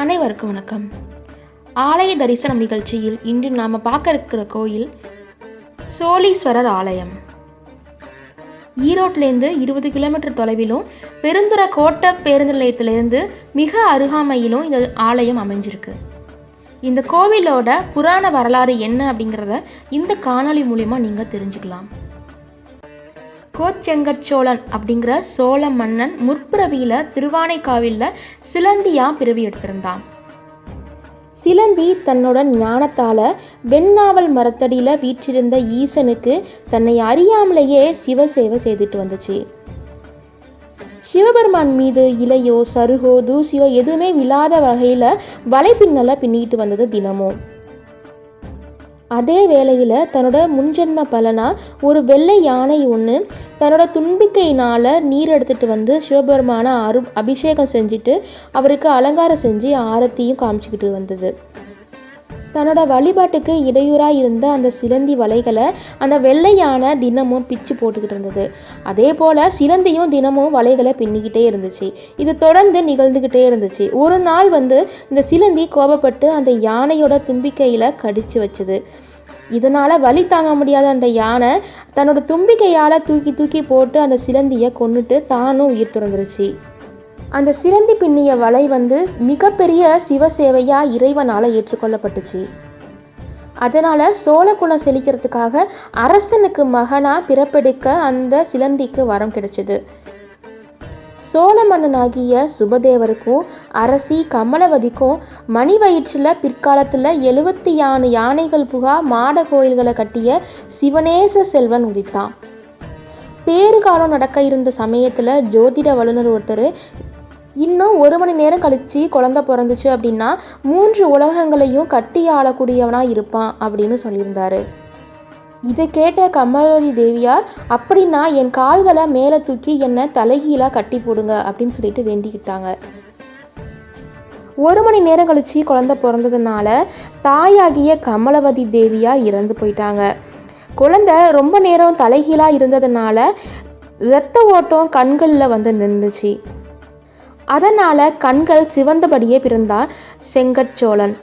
அனைவருக்கும் வணக்கம். ஆலய தரிசனம் நிகழ்ச்சியில் இன்று நாம் பார்க்க இருக்கிற கோயில் சோழீஸ்வரர் ஆலயம். ஈரோட்டிலேருந்து இருபது கிலோமீட்டர் தொலைவிலும் பெருந்துற கோட்டை பேருந்து நிலையத்திலேருந்து மிக அருகாமையிலும் இந்த ஆலயம் அமைஞ்சிருக்கு. இந்த கோவிலோட புராண வரலாறு என்ன அப்படிங்கிறத இந்த காணொளி மூலிமா நீங்கள் தெரிஞ்சுக்கலாம். கோச்செங்கச்சோழன் அப்படிங்கிற சோழ மன்னன் முற்பிறவியில் திருவானைக்காவிலில் சிலந்தியாக பிறவி எடுத்திருந்தான். சிலந்தி தன்னோட ஞானத்தால் வெண்ணாவல் மரத்தடியில் வீற்றிருந்த ஈசனுக்கு தன்னை அறியாமலேயே சிவசேவை செய்துட்டு வந்துச்சு. சிவபெருமான் மீது இலையோ சருகோ தூசியோ எதுவுமே விழாத வகையில் வலைப்பின்னலை பின்னிட்டு வந்தது தினமும். அதே வேளையில் தன்னோட முன்ஜென்ம பலனாக ஒரு வெள்ளை யானை ஒன்று தன்னோட துன்பிக்கையினால் நீர் எடுத்துகிட்டு வந்து சிவபெருமான அரு அபிஷேகம் செஞ்சுட்டு அவருக்கு அலங்காரம் செஞ்சு ஆரத்தியும் காமிச்சிக்கிட்டு வந்தது. தன்னோட வழிபாட்டுக்கு இடையூறாக இருந்த அந்த சிலந்தி வலைகளை அந்த வெள்ளை யானை தினமும் பிச்சு போட்டுக்கிட்டு இருந்தது. அதே போல் சிலந்தியும் தினமும் வலைகளை பின்னிக்கிட்டே இருந்துச்சு. இது தொடர்ந்து நிகழ்ந்துக்கிட்டே இருந்துச்சு. ஒரு நாள் வந்து இந்த சிலந்தி கோபப்பட்டு அந்த யானையோட தும்பிக்கையில் கடிச்சு வச்சுது. இதனால் வலி தாங்க முடியாத அந்த யானை தன்னோட தும்பிக்கையால் தூக்கி தூக்கி போட்டு அந்த சிலந்தியை கொண்டுட்டு தானும் உயிர் துறந்துருச்சு. அந்த சிலந்தி பின்னிய வலை வந்து மிகப்பெரிய சிவசேவையாக இறைவனால் ஏற்றுக்கொள்ளப்பட்டுச்சு. அதனால் சோழகுலம் செழிக்கிறதுக்காக அரசனுக்கு மகனாக பிறப்பெடுக்க அந்த சிலந்திக்கு வரம் கிடைச்சிது. சோழ மன்னனாகிய சுபதேவருக்கும் அரசி கமலவதிக்கும் மணி வயிற்றில் பிற்காலத்தில் எழுபத்தி யானை யானைகள் புகா மாட கோயில்களை கட்டிய சிவனேச செல்வன் உதித்தான். பேறுகாலம் நடக்க இருந்த சமயத்தில் ஜோதிட வல்லுநர் ஒருத்தர் இன்னும் ஒரு மணி நேரம் கழித்து குழந்த பிறந்துச்சு அப்படின்னா மூன்று உலகங்களையும் கட்டி ஆளக்கூடியவனாக இருப்பான் அப்படின்னு சொல்லியிருந்தாரு. இதை கேட்ட கமலவதி தேவியார் அப்படின்னா என் கால்களை மேலே தூக்கி என்னை தலைகீழாக கட்டி போடுங்க அப்படின்னு சொல்லிட்டு வேண்டிக்கிட்டாங்க. ஒரு மணி நேரம் கழிச்சு குழந்த பிறந்ததுனால தாயாகிய கமலவதி தேவியார் இறந்து போயிட்டாங்க. குழந்தை ரொம்ப நேரம் தலைகீழாக இருந்ததுனால இரத்த ஓட்டம் கண்களில் வந்து நின்றுச்சு அதனால் கண்கள் சிவந்தபடியே பிறந்தார் செங்கற்சோழன்.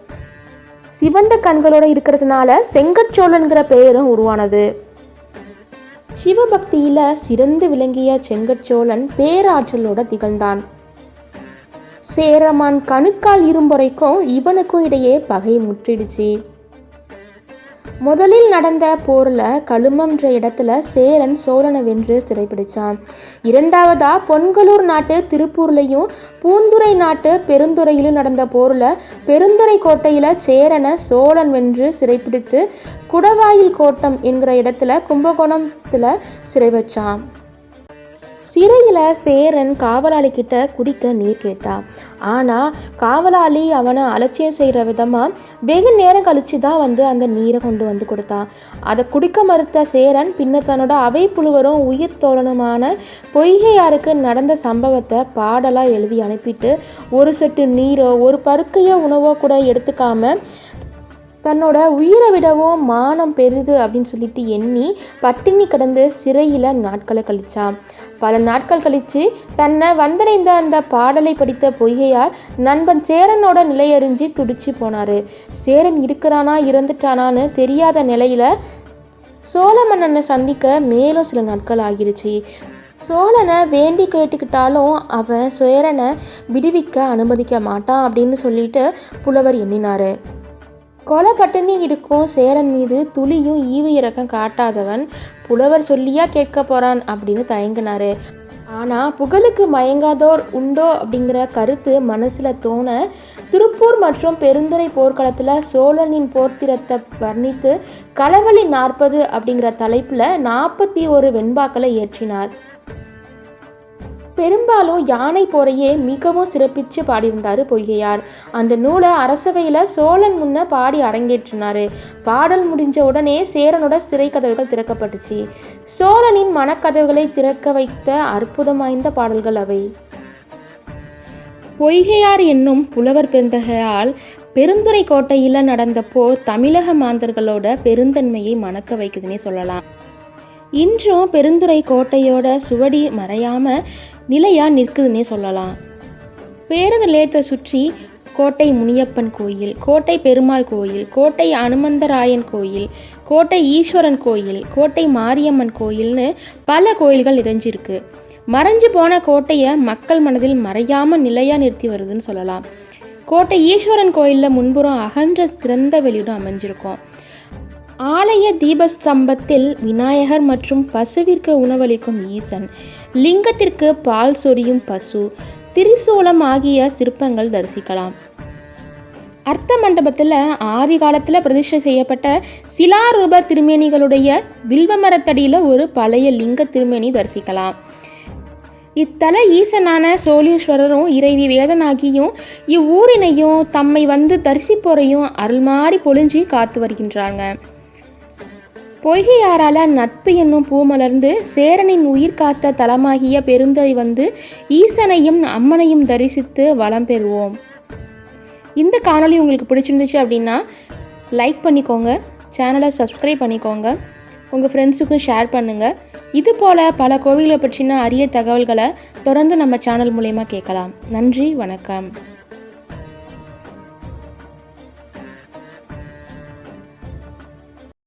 சிவந்த கண்களோடு இருக்கிறதுனால செங்கற்சோழன்கிற பெயரும் உருவானது. சிவபக்தியில் சிறந்து விளங்கிய செங்கற்சோழன் பேராற்றலோட திகழ்ந்தான். சேரமான் கணுக்கால் இரும்புரைக்கும் இவனுக்கும் இடையே பகை முற்றிடுச்சு. முதலில் நடந்த போரில் கழுமன்ற இடத்துல சேரன் சோழனை வென்று சிறைப்பிடிச்சான். இரண்டாவதா பொன்களூர் நாட்டு திருப்பூர்லையும் பூந்துரை நாட்டு பெருந்துறையிலும் நடந்த போரில் பெருந்துறை கோட்டையில் சேரனை சோழன் வென்று சிறைப்பிடித்து குடவாயில் கோட்டம் என்கிற இடத்துல கும்பகோணத்தில் சிறை வச்சான் சிறையில் சேரன் காவலாளி கிட்ட குடிக்க நீர் கேட்டான் ஆனால் காவலாளி அவனை அலட்சியம் செய்கிற விதமாக வெகு நேரம் கழித்து தான் வந்து அந்த நீரை கொண்டு வந்து கொடுத்தான் அதை குடிக்க மறுத்த சேரன் பின்னர் தன்னோட அவை புழுவரும் உயிர் தோழனுமான பொய்கையாருக்கு நடந்த சம்பவத்தை பாடலாக எழுதி அனுப்பிட்டு ஒரு சொட்டு நீரோ ஒரு பருக்கையோ உணவோ கூட எடுத்துக்காம தன்னோட உயிரை விடவும் மானம் பெறுது அப்படின்னு சொல்லிட்டு எண்ணி பட்டினி கடந்து சிறையில் நாட்களை கழிச்சான் பல நாட்கள் கழித்து தன்னை வந்தடைந்த அந்த பாடலை படித்த பொய்கையார் நண்பன் சேரனோட நிலையறிஞ்சு துடிச்சு போனார். சேரன் இருக்கிறானா இறந்துட்டானான்னு தெரியாத நிலையில் சோழ மன்னனை சந்திக்க மேலும் சில நாட்கள் ஆகிருச்சு. சோழனை வேண்டி கேட்டுக்கிட்டாலும் அவன் சேரனை விடுவிக்க அனுமதிக்க மாட்டான் அப்படின்னு சொல்லிட்டு புலவர் எண்ணினார். கொலை இருக்கும் சேரன் மீது துளியும் ஈவு இறக்கம் காட்டாதவன் புலவர் சொல்லியா கேட்க போறான் அப்படின்னு தயங்கினாரு. ஆனால் புகழுக்கு மயங்காதோர் உண்டோ அப்படிங்கிற கருத்து மனசில் தோண திருப்பூர் மற்றும் பெருந்துறை போர்க்களத்தில் சோழனின் போர்த்திரத்தை வர்ணித்து களவழி நாற்பது அப்படிங்கிற தலைப்பில் நாற்பத்தி ஒரு வெண்பாக்களை ஏற்றினார். பெரும்பாலும் யானை போரையே மிகவும் சிறப்பித்து பாடியிருந்தார் பொய்கையார். அந்த நூலை அரசவையில் சோழன் முன்ன பாடி அரங்கேற்றினார். பாடல் முடிஞ்ச உடனே சேரனோட சிறை கதவுகள் திறக்கப்பட்டுச்சு. சோழனின் மனக்கதவுகளை திறக்க வைத்த அற்புதம் வாய்ந்த பாடல்கள் அவை. பொய்கையார் என்னும் புலவர் பெருந்தகையால் பெருந்துறை கோட்டையில் நடந்த போர் தமிழக மாந்தர்களோட பெருந்தன்மையை மணக்க வைக்குதுன்னே சொல்லலாம். இன்றும் பெருந்துறை கோட்டையோட சுவடி மறையாம நிலையா நிற்குதுன்னே சொல்லலாம். பேருந்து நிலையத்தை சுற்றி கோட்டை முனியப்பன் கோயில் கோட்டை பெருமாள் கோயில் கோட்டை அனுமந்தராயன் கோயில் கோட்டை ஈஸ்வரன் கோயில் கோட்டை மாரியம்மன் கோயில்னு பல கோயில்கள் நிறைஞ்சிருக்கு. மறைஞ்சு போன கோட்டையை மக்கள் மனதில் மறையாமல் நிலையாக நிறுத்தி வருதுன்னு சொல்லலாம். கோட்டை ஈஸ்வரன் கோயிலில் முன்புறம் அகன்ற திறந்த வெளியிடம் அமைஞ்சிருக்கும். ஆலய தீபஸ்தம்பத்தில் விநாயகர் மற்றும் பசுவிற்கு உணவளிக்கும் ஈசன். லிங்கத்திற்கு பால் சொரியும் பசு. திரிசூலம் ஆகிய சிற்பங்கள் தரிசிக்கலாம். அர்த்த மண்டபத்தில் ஆதி காலத்தில் பிரதிஷ்டை செய்யப்பட்ட சிலாரூப திருமேனிகளுடைய வில்வ மரத்தடியில் ஒரு பழைய லிங்க திருமேனி தரிசிக்கலாம். இத்தல ஈசனான சோழீஸ்வரரும் இறைவி வேதனாகியும் இவ்வூரினையும் தம்மை வந்து தரிசிப்போரையும் அருள்மாறி பொழிஞ்சி காத்து வருகின்றாங்க. பொய்கையாரால நட்பு என்னும் பூ மலர்ந்து சேரனின் உயிர் காத்த தலமாகிய பெருந்தை வந்து ஈசனையும் அம்மனையும் தரிசித்து வளம் பெறுவோம். இந்த காணொளி உங்களுக்கு பிடிச்சிருந்துச்சு அப்படின்னா லைக் பண்ணிக்கோங்க சேனலை சப்ஸ்கிரைப் பண்ணிக்கோங்க உங்கள் ஃப்ரெண்ட்ஸுக்கும் ஷேர் பண்ணுங்கள் இது போல் பல கோவில்களை பற்றின அரிய தகவல்களை தொடர்ந்து நம்ம சேனல் மூலயமா கேட்கலாம். நன்றி வணக்கம்.